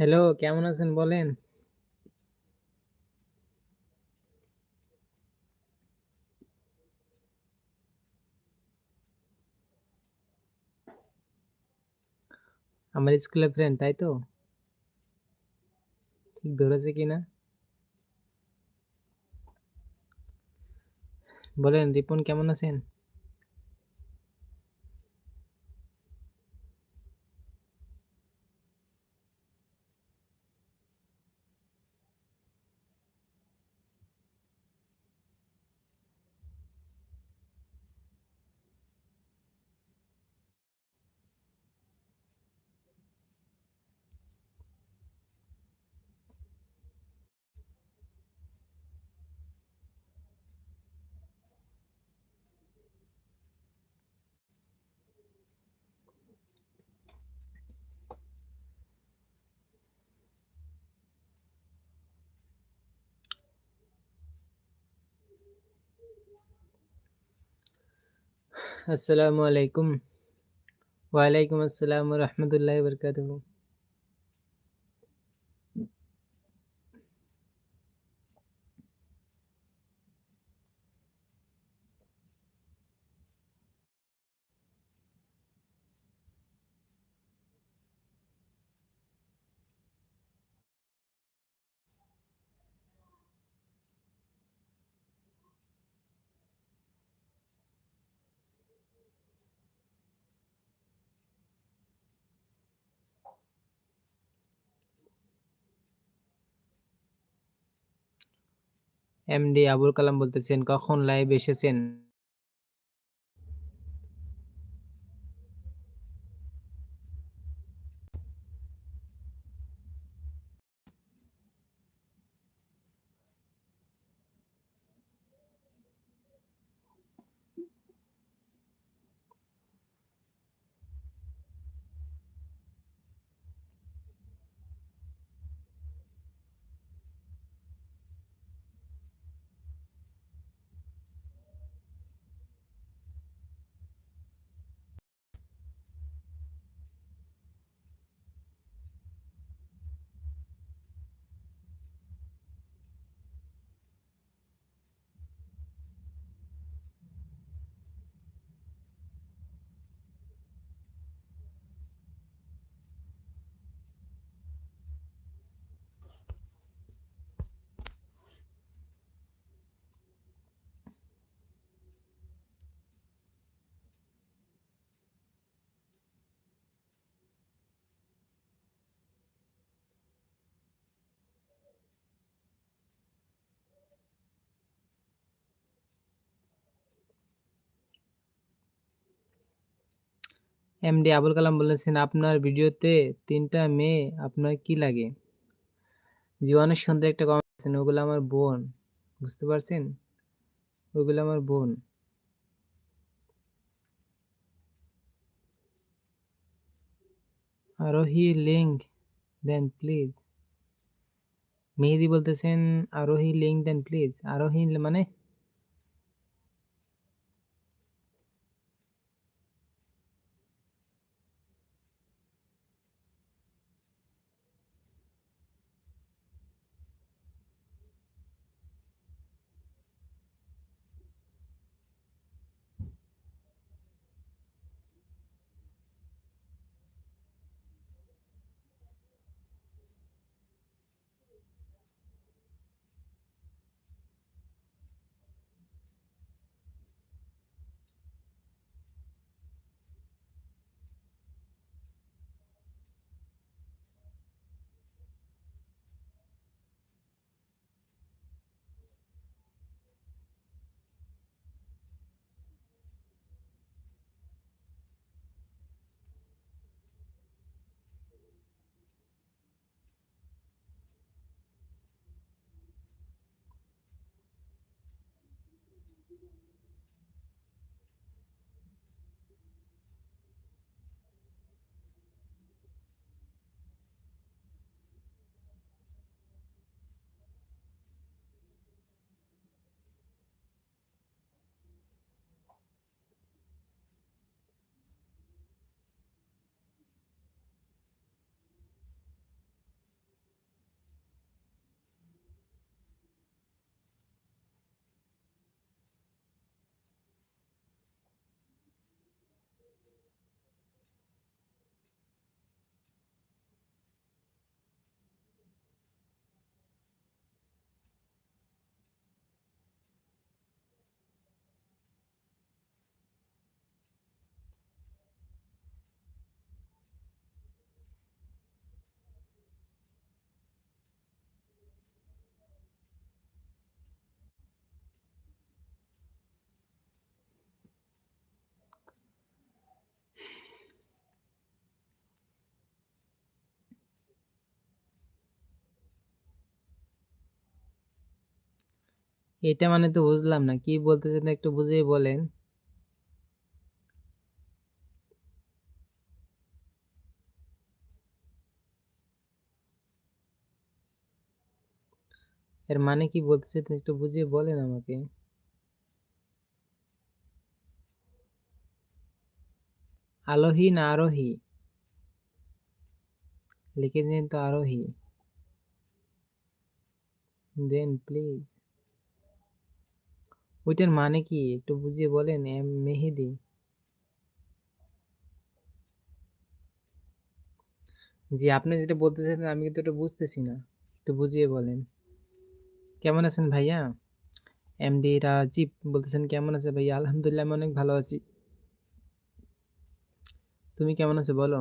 Hello, কেমন আছেন বলেন? আমার স্কুলের ফ্রেন্ড, তাই তো? ঠিক ধরেছে কিনা? বলেন রিপন কেমন আছেন? அஸ்லாம் வலைக்கும் வலைக்கம் அஸ்லாம் வரமத்துல்லாய் வர்காத்து এমডি আবুল কালাম বলতেছেন, কখন লাইভ এসেছেন? এমডি আবুল কালাম বলেছেন, আপনার ভিডিওতে ৩ টা মেয়ে আপনার কি লাগে? জি অনেক একটা কমেন্ট করেছেন, ওগুলো আমার বোন। বুঝতে পারছেন? ওগুলো আমার বোন। আরোহী লিংক দেন প্লিজ। মেহেদী বলতেছেন, আরোহী লিংক দেন প্লিজ। আরোহী মানে? এটা মানে তো বুঝলাম না। কি বলতে চান একটু বুঝিয়ে বলেন? এর মানে কি বলতে একটু বুঝিয়ে বলেন আমাকে? আলোহী না আরোহী? লিখেছেন তো আরোহী। দেন প্লিজ। ওইটার মানে কি একটু বুঝিয়ে বলেন এম মেহেদি জি, আপনি যেটা বলতে চাইছেন আমি কিন্তু এটা বুঝতেছি না। একটু বুঝিয়ে বলেন। কেমন আছেন ভাইয়া? এমডি রাজীব বলতেছেন, "কেমন আছে ভাইয়া?" আলহামদুলিল্লাহ আমি অনেক ভালো আছি। তুমি কেমন আছো বলো?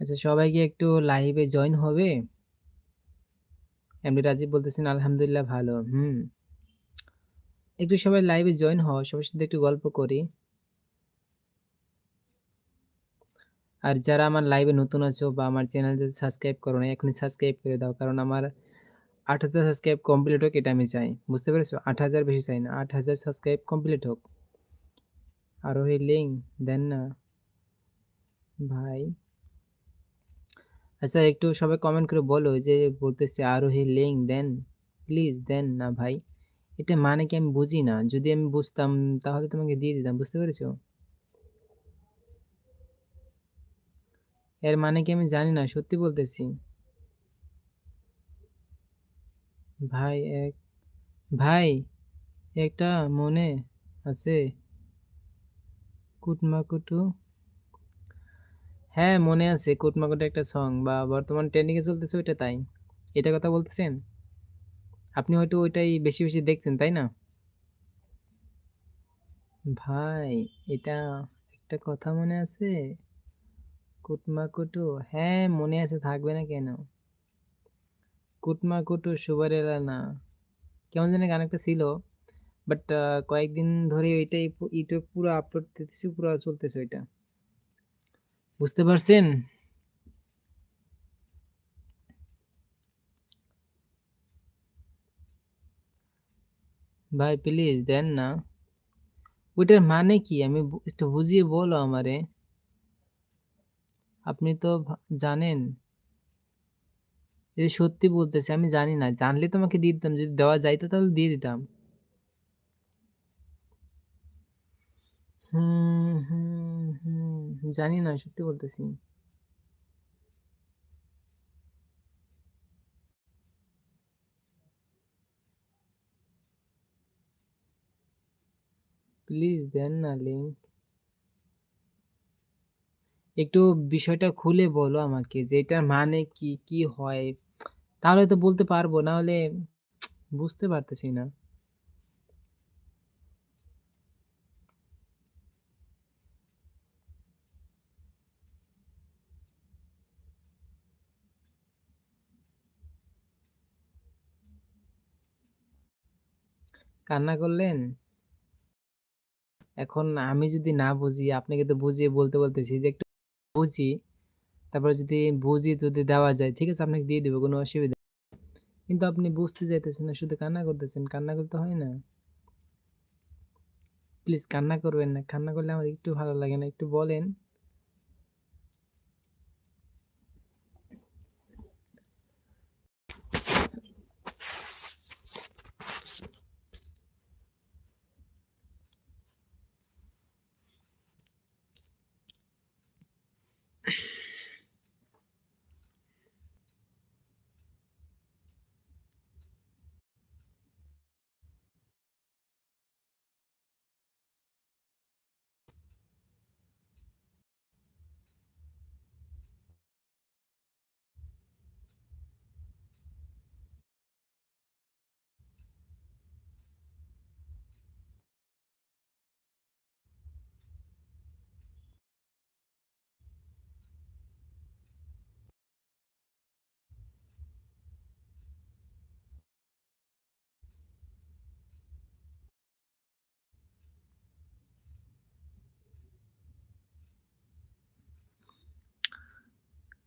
আচ্ছা সবাই কি একটু লাইভে জয়েন হবে? এমডি রাজীব বলতেছেন, "আলহামদুলিল্লাহ ভালো।" হুম। একটু সবাই লাইভে জয়েন হও। সবার সাথে একটু গল্প করি। আর যারা আমার লাইভে নতুন আছো বা আমার চ্যানেল যদি সাবস্ক্রাইব করো না এখনই সাবস্ক্রাইব করে দাও। কারণ আমার ৮০০০ সাবস্ক্রাইব কমপ্লিট হোক এটা আমি চাই। বুঝতে পেরেছ? ৮০০০ বেশি চাই না। ৮০০০ সাবস্ক্রাইব কমপ্লিট হোক। আরোহী লিঙ্ক দেন না। ভাই। আচ্ছা একটু সবাই কমেন্ট করে বলো যে বলতেছে আরোহী লিঙ্ক দেন। প্লিজ দেন না ভাই। এটা মানে কি আমি বুঝি না। যদি আমি বুঝতাম তাহলে তোমাকে দিয়ে দিতাম। বুঝতে পেরেছ? এর মানে কি আমি জানি না। সত্যি বলতেছি। ভাই, এক, ভাই, একটা মনে আছে কুটমাকুটু? হ্যাঁ, মনে আছে কুটমাকুটু একটা সং বা বর্তমান ট্রেন্ডিং এ চলতেছে ওইটা তাই? এটার কথা বলতেছেন? আপনি হয়তো ওইটাই বেশি, বেশি দেখছেন, তাই না? ভাই এটা একটা কথা মনে আছে? কুটমাকুটু হ্যাঁ, মনে আছে থাকবে না কেন? কুটমাকুটু সুবারেলা না। কেমন জানি গান একটা ছিল। বাট কয়েকদিন ধরে ওইটাই ইউটিউব পুরো আপলোড দিতেছি, পুরা চলতেছে ওইটা। বুঝতে পারছেন? ভাই প্লিজ দেন না। ওইটার মানে কি? আমি একটু বুঝিয়ে বলো আমারে। আপনি তো জানেন। এই সত্যি বলতেছি আমি জানি না। জানলে তোমাকে দিয়ে দিতাম। যদি দেওয়া যাইত তাহলে দিয়ে দিতাম। হুম। জানি না, সত্যি বলতেছি। প্লিজ দেন না লিঙ্ক একটু বিষয়টা খুলে বলো আমাকে যে এটার মানে কি? কি হয়? তাহলে তো বলতে পারব। না হলে বুঝতে পারতেছি না। কান্না করলেন? এখন আমি যদি না বুঝি, আপনাকে তো বুঝিয়ে বলতে বলতেছি যে একটু বুঝি, তারপরে যদি বুঝি যদি দেওয়া যায়, ঠিক আছে আপনাকে দিয়ে দিব কোনো অসুবিধা কিন্তু আপনি বুঝতে চাইতেছেন না, শুধু কান্না করতেছেন। কান্না করতে হয় না? প্লিজ কান্না করবেন না। কান্না করলে আমার একটু ভালো লাগে না। একটু বলেন।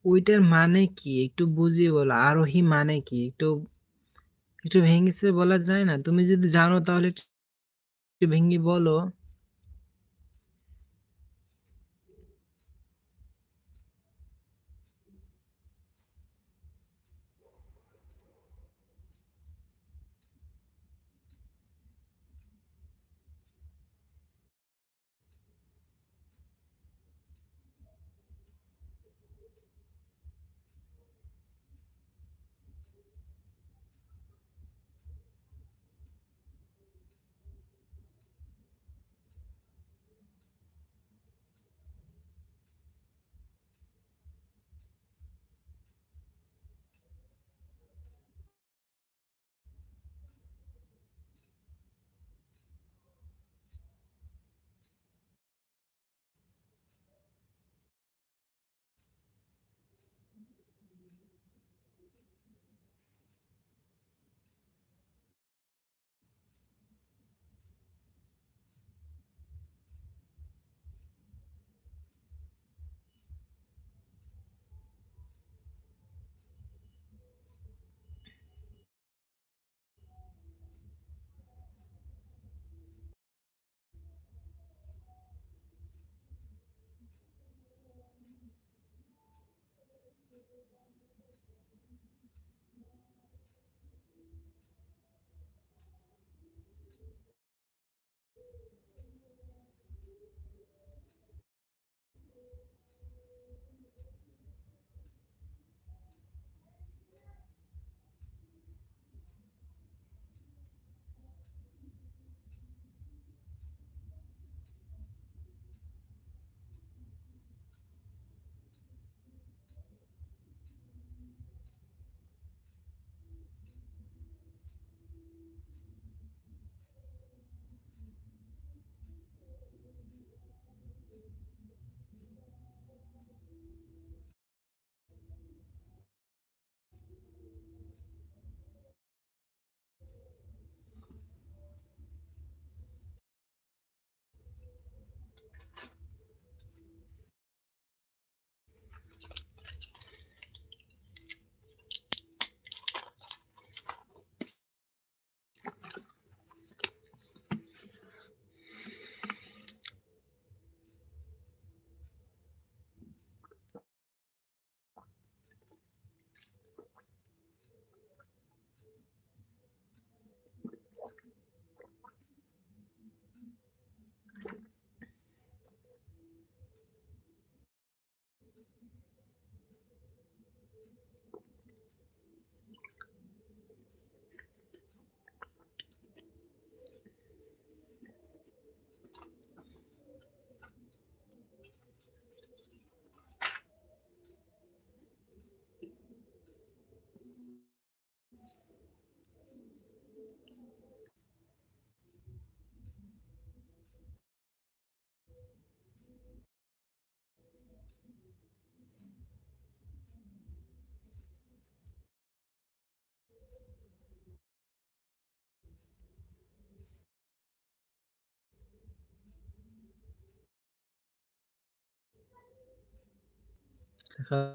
ওইটার মানে কি? একটু বুঝিয়ে বলো। আরোহী মানে কি? একটু, একটু ভেঙেছে বলা যায় না? তুমি যদি জানো তাহলে একটু ভেঙে বলো। นะครับ